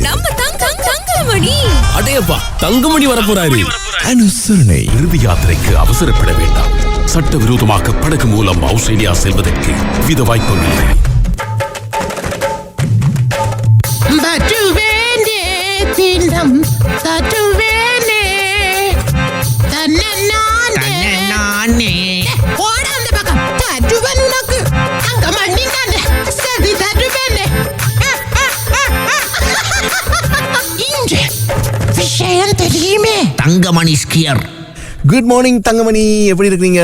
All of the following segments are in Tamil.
நம்ம தங்கம் தங்கமணி. அடேப்பா தங்கமணி வரப்போறாரு. அனுசரணை. இறுதி யாத்திரைக்கு அவசரப்பட வேண்டாம். சட்டவிரோதமாக படகு மூலம் ஆஸ்திரேலியா செல்வதற்கு வித வாய்ப்புகள் இல்லை. Thangamani skier. Good morning Thangamani. எப்படி இருக்கீங்க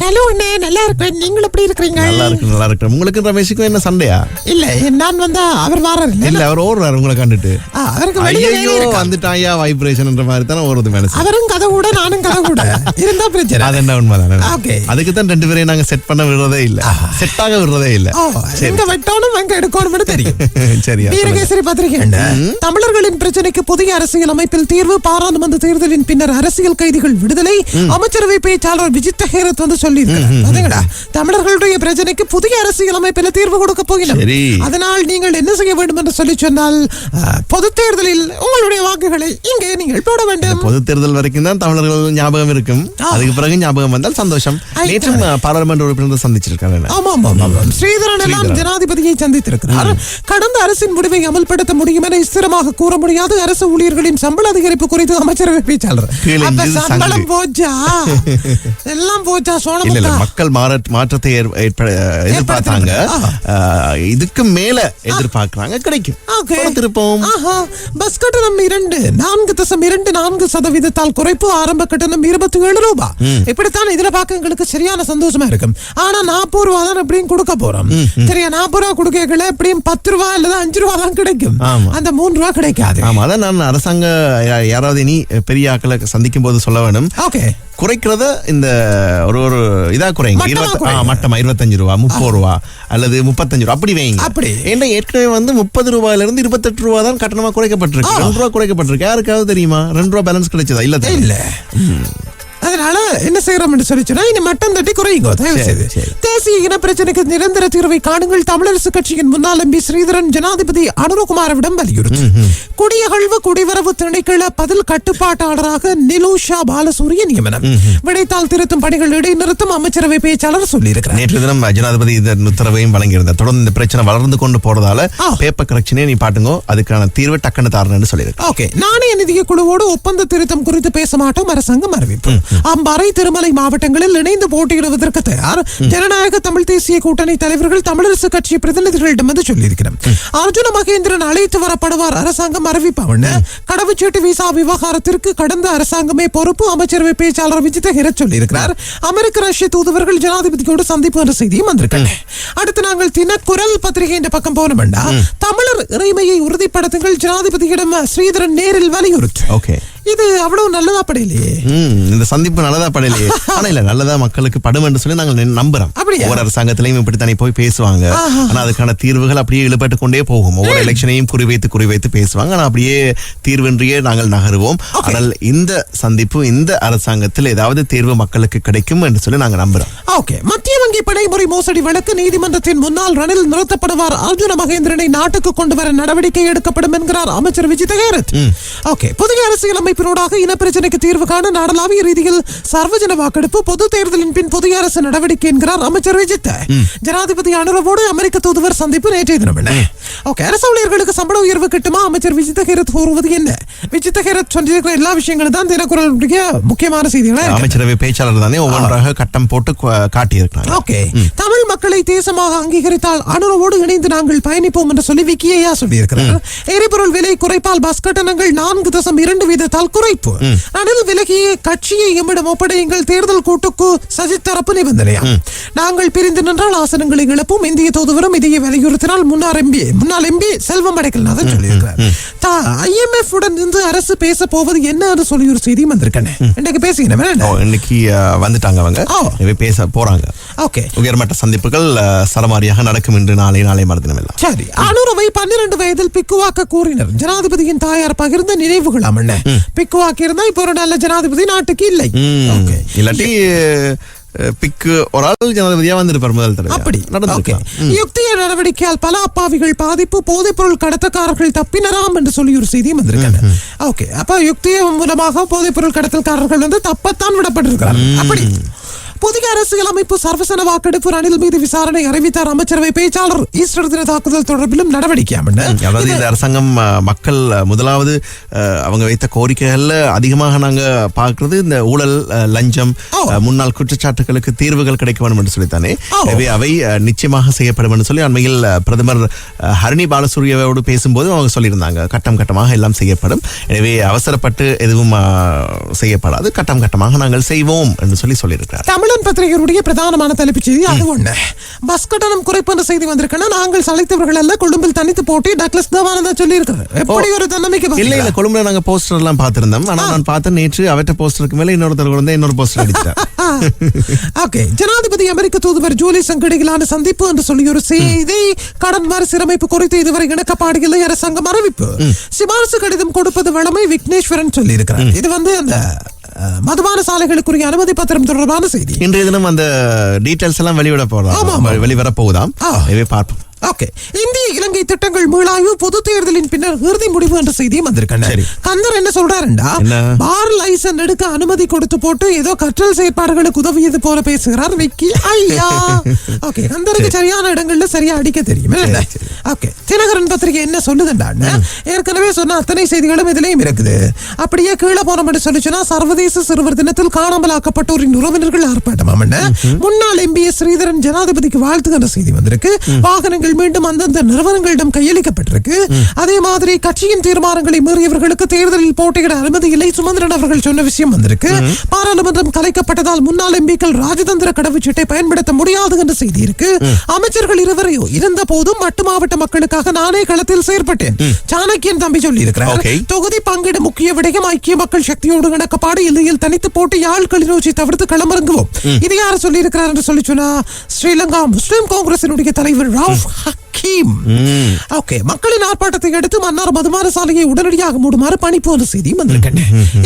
ஹலோ அண்ணே நல்லா இருக்கேன். நீங்கள் எப்படி இருக்கிறீங்க? நல்லா இருக்கு நல்லா இருக்கு உங்களுக்கு ரமேஷுக்கும் என்ன சண்டையா? இல்ல நான் வந்தா அவர் வாரர். இல்ல அவர் ஓடுறாரு உங்களை கண்டுட்டு. அவருக்கு ஐயோ? வந்துட்டாயா வைப்ரேஷன்ன்ற மாதிரி தானே ஓடுது மனசு. அவரும் கதை கூட நானும் கதை கூட இருந்தா பிரச்சனை. அது என்ன உண்மைதானே Okay. அதுக்கு தான் ரெண்டு பேரையும் நாங்க செட் பண்ண விடுறதே இல்ல. செட் ஆக விடுறதே இல்ல. சரி. எங்க வெட்டணும் எங்க எடுக்கணும்னு தெரியும். சரியா சொல்லுங்க. வீரகேசரி பத்திரிகை? தமிழர்களின் பிரச்சனைக்கு புதிய அரசியல் அமைப்பில் தீர்வு பாராளுமன்ற தேர்தலின் பின்னர் அரசியல் கைதிகள் விடுதலை அமைச்சரவை பேச்சாளர் விஜித் ஹேரத் வந்து சொல்லி தமிழர்களுடைய பிரச்சனைக்கு புதிய அரசியல் அமைப்பில் தீர்வு கொடுக்க போகிறோம். அதனால் நீங்கள் என்ன செய்ய வேண்டும் என்று சொல்லி சொன்னால் பொது தேர்தலில் உங்களுடைய வாக்குகளை இங்கே நீங்கள் போட வேண்டும். பொது தேர்தல் வரைக்கும் தான் தமிழர்கள் ஞாபகம் இருக்கும். அதுக்கு பிறகு ஞாபகம் வந்தால் சந்தோஷம். நேற்றும் பாராளுமன்ற உறுப்பினர் சந்திச்சிருக்காங்க. ஆமாம் ஆமாம் ஸ்ரீதரன் எல்லாம். ஜனாதிபதியை சந்தித்திருக்கிறார். கடந்த அரசின் முடிவை அமல்படுத்த முடியும் என ஸ்திரமாக கூற முடியாது. அரசு ஊழியர்களின் சம்பள அதிகரிப்பு குறித்து அமைச்சரவை பேச்சாளர். சம்பளம். போச்சா? எல்லாம் போச்சா இல்ல இல்ல மக்கள் மாற மாற்றத்தை எதிர்பார்த்தாங்க. இதுக்கு மேல எதிர்பார்க்கறாங்க கிடைக்கும். ஆஹா, பஸ் கட்டணம் இரண்டு நான்கு தசம் இரண்டு நான்கு சதவீதத்தால் குறைப்பு ஆரம்ப கட்டணம் இருபத்தி ஏழு ரூபாய் இப்படித்தான் இதுல பார்க்க எங்களுக்கு சரியான சந்தோஷமா இருக்கும். ஆனா நாற்பது ரூபா தான் எப்படியும் கொடுக்க போறோம். சரியா நாற்பது ரூபா கொடுக்கல எப்படியும் பத்து ரூபா அல்லது அஞ்சு ரூபா தான் கிடைக்கும். அந்த மூன்று ரூபா கிடைக்காது. ஆமா அதான் நான் அரசாங்க யாராவது இனி பெரிய ஆக்களை சந்திக்கும் போது சொல்ல வேணும். ஓகே. குறைக்கிறத இந்த ஒரு ஒரு இதா குறைங்க. மட்டமா இருபத்தி-. மட்டமா. இருபத்தஞ்சு ரூபா முப்பது ரூபா அல்லது முப்பத்தஞ்சு ரூபா. அப்படி வைங்க. அப்படி. ஏன்னா ஏற்கனவே வந்து முப்பது ரூபாயில இருந்து இருபத்தெட்டு ரூபா தான் கட்டணமா குறைக்கப்பட்டிருக்கு. ரெண்டு ரூபா குறைக்கப்பட்டிருக்கு. யாருக்காவது தெரியுமா? ரெண்டு ரூபா பேலன்ஸ் கிடைச்சதா? இல்ல? இல்ல. அதனால என்ன செய்யறோம் என்று சொல்லி சொன்னா இனி மட்டம் தட்டி குறையுங்க தயவு செய்து. தேசிய இன பிரச்சனைக்கு நிரந்தர தீர்வை காணுங்கள் தமிழரசு கட்சியின் முன்னாள் எம்பி ஸ்ரீதரன் ஜனாதிபதி அனுரகுமாரவிடம் வலியுறுத்தி. குடியகழ்வு குடிவரவு திணைக்கள பதில் கட்டுப்பாட்டாளராக நிலூஷா பாலசூரிய நியமனம். விடைத்தாள் திருத்தும் பணிகள் இடைநிறுத்தும் அமைச்சரவை பேச்சாளர் சொல்லியிருக்கிறார். நேற்று தினம் ஜனாதிபதி இந்த உத்தரவையும் வழங்கியிருந்தார். தொடர்ந்து இந்த பிரச்சனை வளர்ந்து கொண்டு போறதால. பேப்பர் கரெக்ஷனே நீ பாட்டுங்கோ அதுக்கான தீர்வு டக்குன்னு தாரணும்னு சொல்லியிருக்கு ஓகே. நாணய நிதிய குழுவோடு ஒப்பந்த திருத்தம் குறித்து பேச மாட்டோம் அரசாங்கம் அறிவிப்பு. அம்பாறை திருமலை மாவட்டங்களில் இணைந்து போட்டியிடுவதற்கு தயார் ஜனநாயக தமிழ் தேசிய கூட்டணி தலைவர்கள் தமிழரசு கட்சி பிரதிநிதிகளிடம் வந்து சொல்லியிருக்கிறோம் அர்ஜுன மகேந்திரன் அழைத்து வரப்படுவார் அரசாங்கம் அறிவிப்பவன். கடவுச்சீட்டு விசா விவகாரத்திற்கு கடந்த அரசாங்கமே பொறுப்பு. அமைச்சரவை பேச்சாளர் விஜித ஹிரத் சொல்லியிருக்கிறார். அமெரிக்க ரஷ்ய தூதுவர்கள் ஜனாதிபதியோடு சந்திப்பு என்ற செய்தியும் வந்திருக்கிறது அடுத்து நாங்கள் தினக்குரல் பத்திரிகை என்ற பக்கம் போன வேண்டாம் தமிழர் இறைமையை உறுதிப்படுத்துங்கள். ஜனாதிபதியிடம் ஸ்ரீதரன் நேரில் வலியுறுத்து. ஓகே. இது அவ்வளவு நல்லதா படையிலையே இந்த சந்திப்பு நல்லதா படலையே ஆனா இல்ல நல்லதா மக்களுக்கு படும் என்று சொல்லி நாங்கள் நம்புறோம்? ஒவ்வொரு அரசாங்கத்திலையும் இப்படித்தானே போய் பேசுவாங்க. ஆனா அதுக்கான தீர்வுகள் அப்படியே இழுபட்டு கொண்டே போகும். ஒவ்வொரு எலெக்ஷனையும் குறிவைத்து குறிவைத்து பேசுவாங்க. ஆனா அப்படியே தீர்வின்றியே நாங்கள் நகருவோம். ஆனால் இந்த சந்திப்பு இந்த அரசாங்கத்தில் ஏதாவது தீர்வு மக்களுக்கு கிடைக்கும் என்று சொல்லி நாங்க நம்புறோம். ஓகே. மத்திய வங்கி படைமுறை மோசடி வழக்கு நீதிமன்றத்தின் முன்னாள் ரணில் நிறுத்தப்படுவார். அர்ஜுன மகேந்திரனை நாட்டுக்கு கொண்டு வர நடவடிக்கை எடுக்கப்படும் என்கிறார் அமைச்சர் விஜித ஹேரத் ஓகே. புதிய அரசியல் அமைப்பினூடாக இனப்பிரச்சனைக்கு தீர்வு காண நாடளாவிய ரீதியில் சர்வஜன வாக்கெடுப்பு பொது தேர்தலின் பின் புதிய அரசு நடவடிக்கை என்கிறார் அமைச்சர் விஜித்த ஜனாதிபதி அனுரவோடு அமெரிக்க தூதுவர் சந்திப்பு நேற்றைய தினம் ஓகே அரசு ஊழியர்களுக்கு சம்பள உயர்வு கிட்டுமா? அமைச்சர் விஜித ஹேரத் கூறுவது என்ன? விஜித ஹேரத் சொல்லியிருக்கிற எல்லா விஷயங்களும் தான் தினக்குரலுடைய முக்கியமான செய்திகளா. அமைச்சரவை பேச்சாளர் தானே ஒவ்வொன்றாக கட்டம் போட்டு கு- காட்டியிருக்கிறாங்க ஓகே தமிழ் மக்களை தேசமாக அங்கீகரித்தால் அனுரவோடு இணைந்து நாங்கள் பயணிப்போம் என்று சொல்லி விக்கியா சொல்லியிருக்கிறார். எரிபொருள் விலை குறைப்பால் பஸ் கட்டணங்கள் நான்கு தசம் இரண்டு வீதத்தால் குறைப்பு. ரணில் விலகிய கட்சியை எம்மிடம் ஒப்படையுங்கள் தேர்தல் கூட்டுக்கு சஜித் தரப்பு நிபந்தனையா நாங்கள் பிரிந்து நின்றால் ஆசனங்களை இழப்போம் இந்திய தூதுவரும் இதையே வலியுறுத்தினால் முன்னாள் எம்பி முன்னாள் எம்பி செல்வம் அடைக்கல்நாதன் சொல்லியிருக்கிறார். ஐஎம்எஃப் உடன் இருந்து அரசு பேச போவது என்ன என்று சொல்லி ஒரு செய்தியும் வந்திருக்கேன். இன்னைக்கு ஓ, பேசுகிறேன் இன்னைக்கு வந்துட்டாங்க அவங்க. பேச போறாங்க. ஓகே. உயர்மட்ட சந்திப்புகள் சரமாரியாக நடக்கும் என்று நாளை நாளை மறுதினம் எல்லாம். சரி அனுரவை பன்னிரண்டு வயதில் பிக்குவாக்க கூறினர். ஜனாதிபதியின் தாயார் பகிர்ந்த நினைவுகள் அம்மண்ண பிக்குவாக்கி இருந்தா இப்ப ஒரு நல்ல ஜனாதிபதி நாட்டுக்கு இல்லை. இல்லாட்டி பிக்கு ஒரு ஆள் ஜனாதிபதியா வந்திருப்பார் முதல் தடவை. அப்படி. ஓகே. நடந்திருக்கலாம் யுக்திய நடவடிக்கையால் பல அப்பாவிகள் பாதிப்பு போதைப் பொருள் கடத்தக்காரர்கள் தப்பினராம் என்று சொல்லி ஒரு செய்தியும் வந்திருக்காங்க ஓகே. அப்ப யுக்திய மூலமாக போதைப் பொருள் கடத்தல்காரர்கள் வந்து தப்பத்தான் விடப்பட்டிருக்கிறார்கள். அப்படி. புதிய அரசியல் அமைப்பு சர்வசன வாக்கெடுப்பு ரணில் மீது விசாரணை அறிவித்தார் அமைச்சரவை பேச்சாளர். ஈஸ்டர் தின தாக்குதல் தொடர்பிலும் நடவடிக்கை. அதாவது இந்த அரசாங்கம் மக்கள் முதலாவது அவங்க வைத்த கோரிக்கைகள்ல அதிகமாக நாங்க பார்க்கிறது இந்த ஊழல் லஞ்சம் முன்னாள் குற்றச்சாட்டுகளுக்கு தீர்வுகள் கிடைக்க வேண்டும் என்று சொல்லித்தானே? அவை நிச்சயமாக செய்யப்படும் என்று சொல்லி அண்மையில் பிரதமர் ஹரிணி பாலசூரியவோடு பேசும்போது அவங்க சொல்லியிருந்தாங்க. கட்டம் கட்டமாக எல்லாம் செய்யப்படும். எனவே அவசரப்பட்டு எதுவும் செய்யப்படாது. கட்டம் கட்டமாக நாங்கள் செய்வோம் என்று சொல்லி சொல்லியிருக்கிறார். தமிழன் பத்திரிகையுடைய பிரதானமான தலைப்புச் செய்தி அது ஒண்ணு. பஸ் கட்டணம் குறைப்பு என்ற செய்தி வந்திருக்குன்னா நாங்கள் சளைத்தவர்கள் அல்ல கொழும்பில் தனித்து போட்டி டக்ளஸ் தேவானந்தா சொல்லி இருக்கிறார் எப்படி ஒரு தன்னம்பிக்கை இல்ல இல்ல? கொழும்புல நாங்க போஸ்டர் எல்லாம் பார்த்திருந்தோம். ஆனா நான் பார்த்தேன் நேற்று அவற்ற போஸ்டருக்கு மேல இன்னொருத்தர் வந்து இன்னொரு போஸ்டர் அடிச்சார் ஓகே. ஜனாதிபதி அமெரிக்க தூதுவர் ஜூலி சங்கடிகளான சந்திப்பு என்று சொல்லி ஒரு செய்தி. கடன் மறுசீரமைப்பு குறித்து இதுவரை இணக்கப்பாடு இல்லை அரசாங்கம் அறிவிப்பு. சிபாரிசு கடிதம் கொடுப்பது வழமை விக்னேஸ்வரன் சொல்லி இருக்கிறார் இது வந்து அந்த மதுபான சாலைகளுக்குரிய அனுமதி பத்திரம் தொடர்பான செய்தி. இன்றைய தினம் அந்த டீடைல்ஸ் எல்லாம் ஆமா. போறோம். வெளிவர போகுதாம். பார்ப்போம். ஓகே இந்திய இலங்கை திட்டங்கள் மீளாய்வு பொது தேர்தலின் பின்னர் இறுதி முடிவு என்ற செய்தியும் வந்திருக்கேன். கந்தர் என்ன சொல்றாருண்டா? பார் லைசன் எடுக்க அனுமதி கொடுத்து போட்டு ஏதோ கற்றல் செயற்பாடுகளுக்கு உதவியது போல பேசுகிறார் விக்கி. ஐயா. ஓகே கந்தருக்கு சரியான இடங்கள்ல சரியா அடிக்க தெரியும்? ஓகே தினகரன் பத்திரிகை என்ன சொல்லுதுண்டான்னு ஏற்கனவே சொன்ன அத்தனை செய்திகளும் இதுலயும் இருக்குது. அப்படியே கீழே போனோம்னு சொல்லிச்சுன்னா சர்வதேச சிறுவர் தினத்தில் காணாமலாக்கப்பட்டோரின் உறவினர்கள் ஆர்ப்பாட்டம் முன்னாள் எம்பிஎஸ் ஸ்ரீதரன் ஜனாதிபதிக்கு வாழ்த்துகின்ற செய்தி வந்திருக்கு. வாகனங்கள் மீண்டும் அந்தந்த நிறுவனங்களிடம் கையளிக்கப்பட்டிருக்கு. அதே மாதிரி கட்சியின் தீர்மானங்களை மீறியவர்களுக்கு தேர்தலில் போட்டியிட அனுமதி இல்லை. சுமந்திரன் அவர்கள் சொன்ன விஷயம் வந்திருக்கு. பாராளுமன்றம் கலைக்கப்பட்டதால் முன்னாள் எம்பிக்கள் ராஜதந்திர கடவுச்சீட்டை பயன்படுத்த முடியாது என்ற செய்தி இருக்கு. அமைச்சர்கள் இருவரையோ இருந்த போதும் மட்டு மாவட்ட மக்களுக்காக நானே களத்தில் செயற்பட்டேன். சாணக்கியன் தம்பி சொல்லி இருக்கிறார். தொகுதி பங்கீடு முக்கிய விடயம் ஐக்கிய மக்கள் சக்தியோடு இணக்கப்பாடு இல்லையில் தனித்து போட்டு யாழ் கிளிநொச்சி தவிர்த்து களமிறங்குவோம். இது யார் சொல்லி இருக்கிறார் என்று சொல்லி சொன்னா ஸ்ரீலங்கா முஸ்லிம் காங்கிரசினுடைய தலைவர் ராவ் ஹக்கீம் ஓகே மக்களின் ஆர்ப்பாட்டத்தை அடுத்து மன்னார் மதுபான சாலையை உடனடியாக மூடுமாறு பணிப்பு என்ற செய்தியும் வந்திருக்கேன்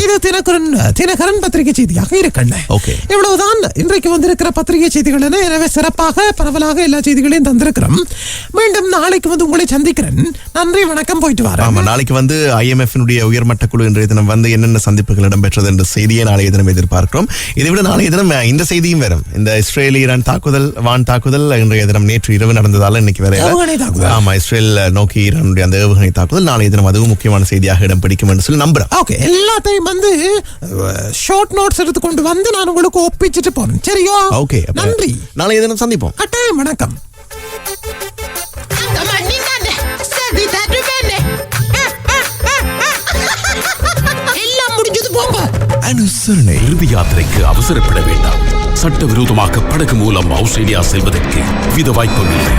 இது தினகரன் தினகரன் பத்திரிகை செய்தியாக இருக்கேன். இவ்வளவுதான் இன்றைக்கு வந்திருக்கிற பத்திரிகை செய்திகள் என எனவே சிறப்பாக பரவலாக எல்லா செய்திகளையும் தந்திருக்கிறோம். மீண்டும் நாளைக்கு வந்து உங்களை சந்திக்கிறேன். நன்றி வணக்கம் போயிட்டு வரேன். ஆமா நாளைக்கு வந்து IMF னுடைய உயர்மட்ட குழு இன்றைய தினம் வந்து என்னென்ன சந்திப்புகள் இடம்பெற்றது என்ற செய்தியை நாளைய தினம் எதிர்பார்க்கிறோம். இதை விட நாளைய தினம் இந்த செய்தியும் வரும் இந்த இஸ்ரேல் ஈரான் தாக்குதல் வான் தாக்குதல் இன்றைய தினம் நேற்று இரவு நடந்ததால இன்னைக்கு வேற ஏவுகணை தாக்குதல். ஆமா இஸ்ரேல் நோக்கி ஈரானுடைய அந்த ஏவுகணை தாக்குதல் நாளைய தினம் அதுவும் முக்கியமான செய்தியாக இடம் பிடிக்கும் என்று சொல்லி நம்புறேன். ஓகே எல்லாத்தையும் வந்து ஷார்ட் நோட்ஸ் எடுத்து கொண்டு வந்து நான் உங்களுக்கு ஒப்பிச்சுட்டு போறேன். சரியா? ஓகே நன்றி. நாளைய தினம் சந்திப்போம். கட்டாயம் வணக்கம். எல்லாம் முடிஞ்சது போங்க அனுசரணை இறுதி யாத்திரைக்கு அவசரப்பட வேண்டாம். சட்டவிரோதமாக படகு மூலம் ஆஸ்திரேலியா செல்வதற்கு வித வாய்ப்பும் இல்லை.